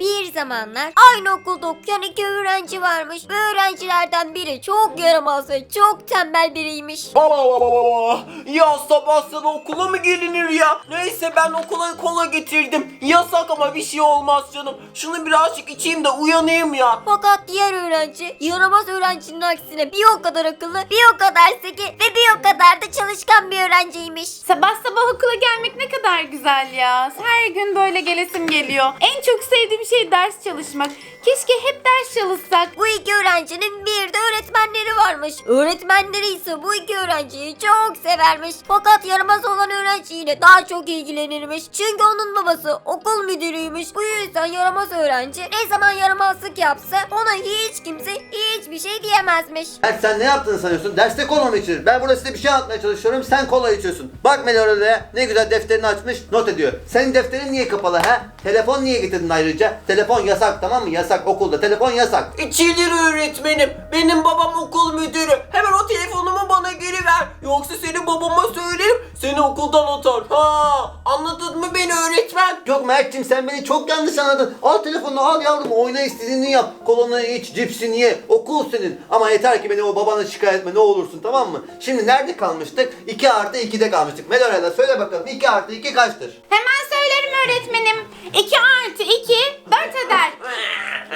Bir zamanlar aynı okulda okuyan iki öğrenci varmış. Ve öğrencilerden biri çok yaramaz ve çok tembel biriymiş. Baba baba baba. Ya sabah sabah okula mı gelinir ya? Neyse ben okula kola getirdim. Yasak ama bir şey olmaz canım. Şunu birazcık içeyim de uyanayım ya. Fakat diğer öğrenci yaramaz öğrencinin aksine bir o kadar akıllı, bir o kadar zeki ve bir o kadar da çalışkan bir öğrenciymiş. Sabah sabah okula gelmek ne kadar güzel ya. Her gün böyle gelesim geliyor. En çok sevdiğim ders çalışmak. Keşke hep ders çalışsak. Bu iki öğrencinin bir de öğretmenleri varmış. Öğretmenleri ise bu iki öğrenciyi çok severmiş. Fakat yaramaz olan öğrenciyle daha çok ilgilenirmiş. Çünkü onun babası okul müdürüymüş. Bu yüzden yaramaz öğrenci ne zaman yaramazlık yapsa ona hiç kimse hiçbir şey diyemezmiş. Mert sen ne yaptığını sanıyorsun? Derste kola mı içilir? Ben burada size bir şey anlatmaya çalışıyorum. Sen kola içiyorsun. Bak Melora'ya ne güzel defterini açmış not ediyor. Senin defterin niye kapalı ha? Telefon niye getirdin ayrıca? Telefon yasak tamam mı? Yasak okulda. Telefon yasak. İçilir öğretmenim. Benim babam okul müdürü. Hemen o telefonumu bana geri ver. Yoksa seni babama söylerim. Seni okuldan atar. Ha, anladın mı beni öğretmen? Yok Mert'cim sen beni çok yanlış anladın. Al telefonunu al yavrum oyna istediğini yap. Kolanı iç, cipsini ye. Okul senin. Ama yeter ki beni o babana şikayet etme ne olursun tamam mı? Şimdi nerede kalmıştık? 2 artı 2'de kalmıştık. Melora'da söyle bakalım 2 artı 2 kaçtır? Hemen söylerim öğretmenim. 2 artı 2 4 eder.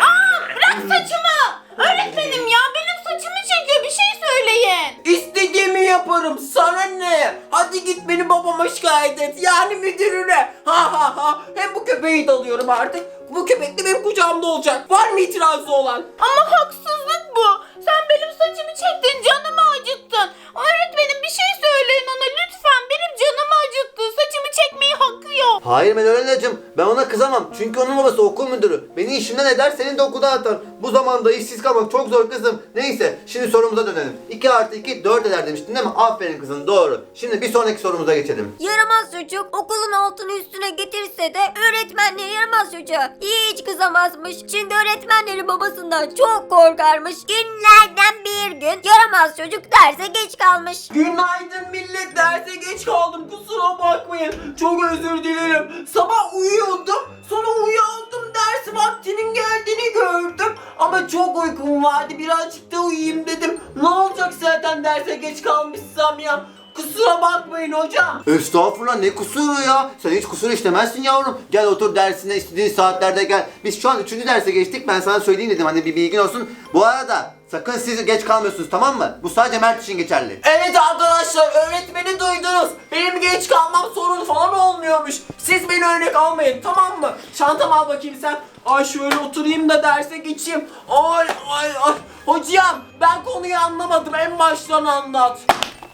Aa bırak saçımı. Öğretmenim ya benim saçımı çekiyor bir şey söyleyin. İstediğimi yaparım. Sana ne? Hadi git beni babama şikayet et. Yani müdürüne. Ha ha ha. Hem bu köpeği de alıyorum artık. Bu köpek de benim kucağımda olacak. Var mı itirazı olan? Ama haksızlık bu. Sen benim saçımı çektin canımı acıttın. Öğretmenim bir şey söyleyin ona lütfen. Benim canımı acıttı. Saçımı çekmeyi Hayır Melora'cığım ben ona kızamam. Çünkü onun babası okul müdürü. Beni işimden eder seni de okuldan atar. Bu zamanda işsiz kalmak çok zor kızım. Neyse şimdi sorumuza dönelim. 2 artı 2 4 eder demiştin değil mi? Aferin kızım doğru. Şimdi bir sonraki sorumuza geçelim. Yaramaz çocuk okulun altını üstüne getirse de öğretmenleri yaramaz çocuğa hiç kızamazmış. Çünkü öğretmenleri babasından çok korkarmış. Günlerden bir gün yaramaz çocuk derse geç kalmış. Günaydın millet. Derse geç kaldım. Kusura bakmayın. Çok özür dilerim. Sabah uyuyordum. Sonra uyandım. Ders vaktinin geldiğini gördüm. Ama çok uykum vardı. Birazcık da uyuyayım dedim. Ne olacak zaten derse geç kalmışsam ya. Kusura bakmayın hocam. Estağfurullah ne kusuru ya? Sen hiç kusur işlemezsin yavrum. Gel otur dersine istediğin saatlerde gel. Biz şu an 3. derse geçtik. Ben sana söyleyeyim dedim hani bir bilgin olsun. Bu arada sakın siz geç kalmıyorsunuz tamam mı? Bu sadece Mert için geçerli. Evet arkadaşlar öğretmeni duydunuz. Benim geç kalmam sorun falan olmuyormuş. Siz beni örnek almayın tamam mı? Çantamı al bakayım sen. Ay şöyle oturayım da derse geçeyim. Ay ay ay. Hocam ben konuyu anlamadım en baştan anlat.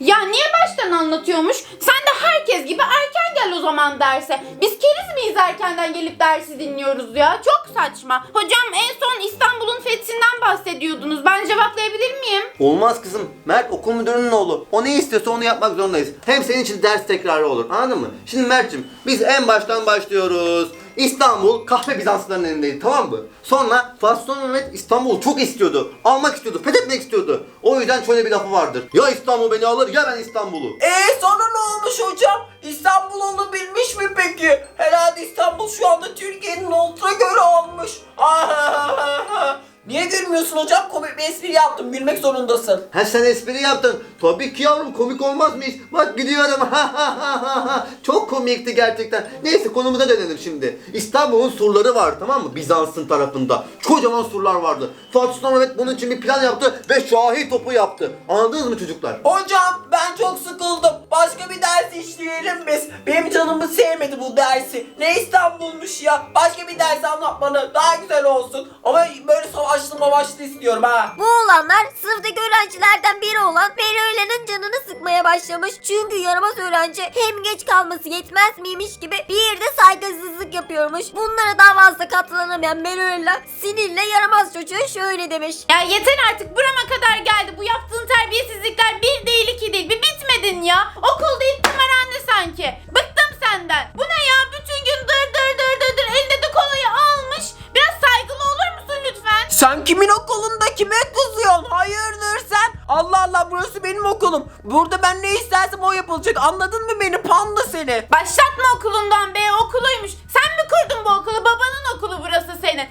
Ya niye baştan anlatıyormuş? Sen de herkes gibi erken gel o zaman derse. Biz keriz miyiz erkenden gelip dersi dinliyoruz ya? Çok saçma. Hocam en son İstanbul'un fethinden bahsediyordunuz. Ben cevaplayabilir miyim? Olmaz kızım. Mert okul müdürünün oğlu. O ne istiyorsa onu yapmak zorundayız. Hem senin için ders tekrarı olur. Anladın mı? Şimdi Mert'cim biz en baştan başlıyoruz. İstanbul kahve Bizanslıların elindeydi tamam mı? Sonra Fatih Sultan Mehmet İstanbul'u çok istiyordu. Almak istiyordu, fethetmek istiyordu. O yüzden şöyle bir lafı vardır. Ya İstanbul beni alır ya ben İstanbul'u. Ee sonra ne olmuş hocam? İstanbul onu bilmiş mi peki? Herhalde İstanbul şu anda Türkiye'nin ultra göre olmuş. Ahahaha. Niye gülmüyorsun hocam? Espri yaptım. Gülmek zorundasın. Ha sen espri yaptın. Tabii ki yavrum komik olmaz mı hiç? Bak gülüyorum. Ha ha ha ha ha. Çok komikti gerçekten. Neyse konumuza dönelim şimdi. İstanbul'un surları var tamam mı? Bizans'ın tarafında. Kocaman surlar vardı. Fatih Sultan Mehmet bunun için bir plan yaptı ve şahi topu yaptı. Anladınız mı çocuklar? Hocam ben çok sıkıldım. Başka bir ders işleyelim biz. Benim canımı sevmedi bu dersi. Ne İstanbul'muş ya. Başka bir ders anlat bana. Daha güzel olsun. Ama böyle savaşlı mavaşlı istiyorum ha. Bu olanlar sınıftaki öğrencilerden biri olan Meryem'in canını sıkmaya başlamış. Çünkü yaramaz öğrenci hem geç kalması yetmez miymiş gibi bir de saygısızlık yapıyormuş. Bunlara daha fazla katlanamayan Meryem'le sinirle yaramaz çocuğa şöyle demiş. Ya yeter artık burama kadar geldi. Bu yaptığın terbiyesizlikler bir değil iki değil. Bir bitmedin ya. Okul değil tımarhane sanki. Bıktım senden. Bu ne ya? Bütün gün dır dır dır dır dır elinde de kolayı almış. Biraz saygılı olur musun lütfen? Sen kimin okulunda kime kızıyorsun? Hayırdır sen? Allah Allah burası benim okulum. Burada ben ne istersem o yapılacak. Anladın mı beni panda seni? Başlatma okulundan be okuluymuş. Sen mi kurdun bu okulu? Babanın okulu burası senin.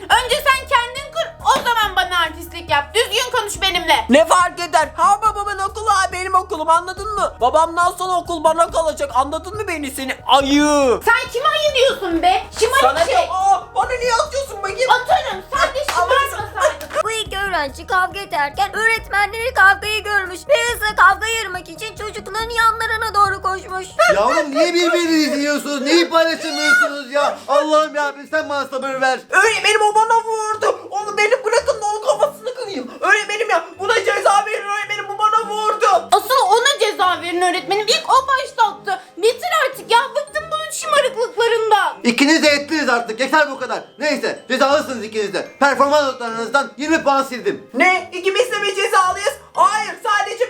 Okulum anladın mı? Babamdan sonra okul bana kalacak. Anladın mı beni seni ayı? Sen kime ayı diyorsun be? Sana Şımarık şey. ne? Aa, bana niye atıyorsun bakayım? Atarım. Sen de şımarmasaydın. Bu iki öğrenci kavga ederken öğretmenleri kavgayı görmüş ve hızla kavga ayırmak için çocukların yanlarına doğru koşmuş. Yavrum niye birbirinizi yiyorsunuz? Neyi paylaşamıyorsunuz ya? Allah'ım ya sen bana sabır ver. Öğretmenim o bana İkiniz de ettiniz artık. Yeter bu kadar. Neyse cezalısınız ikiniz de. Performans notlarınızdan 20 puan sildim. Ne? İkimiz de mi cezalıyız? Hayır sadece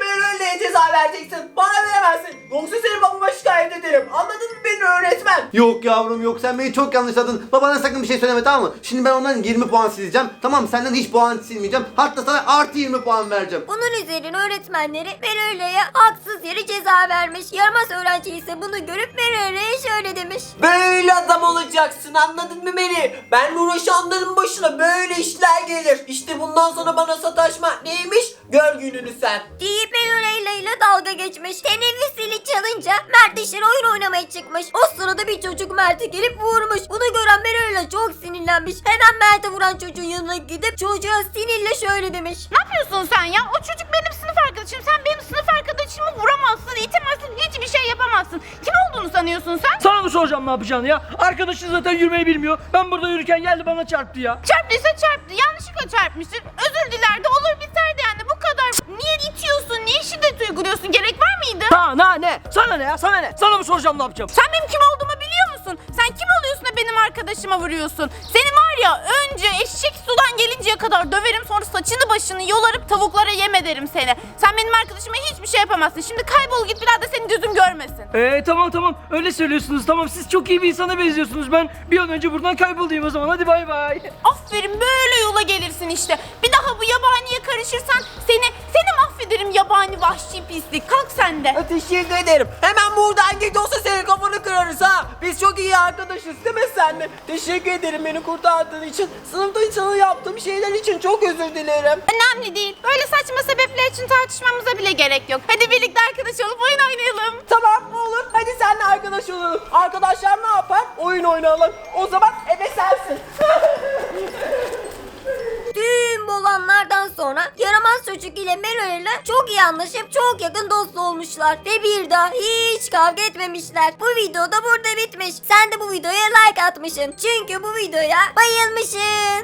Meral'e ceza vereceksin. Bana veremezsin. Yoksa seni babama şikayet ederim. Anladın mı beni öğretmen? Yok yavrum yok sen beni çok yanlış anladın. Babana sakın bir şey söyleme tamam mı? Şimdi ben ondan 20 puan sileceğim. Tamam mı? senden hiç puan silmeyeceğim. Hatta sana artı 20 puan vereceğim. Bunun üzerine öğretmenleri Meröle'ye haksız yere ceza vermiş. Yaramaz öğrenci ise bunu görüp Meröle'ye şöyle demiş. Böyle adam olacaksın anladın mı beni? Ben uğraşanların başına böyle işler gelir. İşte bundan sonra bana sataşmak neymiş? Gör gününü sen. Deyip Meröle ile dalga geçmiş. Teneffüs zili çalınca Mert dışarı oyun oynamaya çıkmış. O sırada bir çocuk Mert'e gelip vurmuş. Bunu gören Meröle çok sinirlenmiş. Hemen Mert'e vuran çocuğun yanına gidip çocuğa sinirle şöyle demiş. Ne yapıyorsun sen ya? O çocuk benim sınıf arkadaşım. Sen benim sınıf arkadaşımı vuramazsın, itemezsin, hiçbir şey yapamazsın. Kim olduğunu sanıyorsun sen? Sana mı soracağım ne yapacağını ya? Arkadaşın zaten yürümeyi bilmiyor. Ben burada yürürken geldi bana çarptı ya. Çarptıysa çarptı. Yanlışlıkla çarpmıştır. Özür diler de olur kadar. Niye itiyorsun? Niye şiddet uyguluyorsun? Gerek var mıydı? Ha ne ne? Sana ne ya? Sana ne? Sana mı soracağım ne yapacağım? Sen benim kim olduğumu biliyor musun? Sen kim oluyorsun da benim arkadaşıma vuruyorsun? Seni var ya önce eşek sudan gelinceye kadar döverim sonra saçını başını yolarıp tavuklara yem ederim seni. Sen benim arkadaşıma hiçbir şey yapamazsın. Şimdi kaybol git bir daha da senin gözüm görmesin. Ee tamam tamam öyle söylüyorsunuz tamam siz çok iyi bir insana benziyorsunuz ben bir an önce buradan kaybolayım o zaman hadi bay bay. Aferin böyle yola gelirsin işte. Bir daha bu yabaniye karışırsan seni seni mahvederim yabani vahşi pislik. Kalk sen de. Teşekkür ederim. Hemen buradan git olsa senin kafanı kırarız ha. Biz çok iyi arkadaşız değil mi senle? Teşekkür ederim beni kurtardığın için. Sınıfta sana yaptığım şeyler için çok özür dilerim. Önemli değil. Böyle saçma sebepler için tartışmamıza bile gerek yok. Hadi birlikte arkadaş olup oyun oynayalım. Tamam olur. Hadi seninle arkadaş olalım. Arkadaşlar ne yapar? Oyun oynayalım. O zaman ebe sensin. Sonra yaramaz çocuk ile Meröle çok iyi anlaşıp çok yakın dost olmuşlar. Ve bir daha hiç kavga etmemişler. Bu video da burada bitmiş. Sen de bu videoya like atmışsın. Çünkü bu videoya bayılmışsın.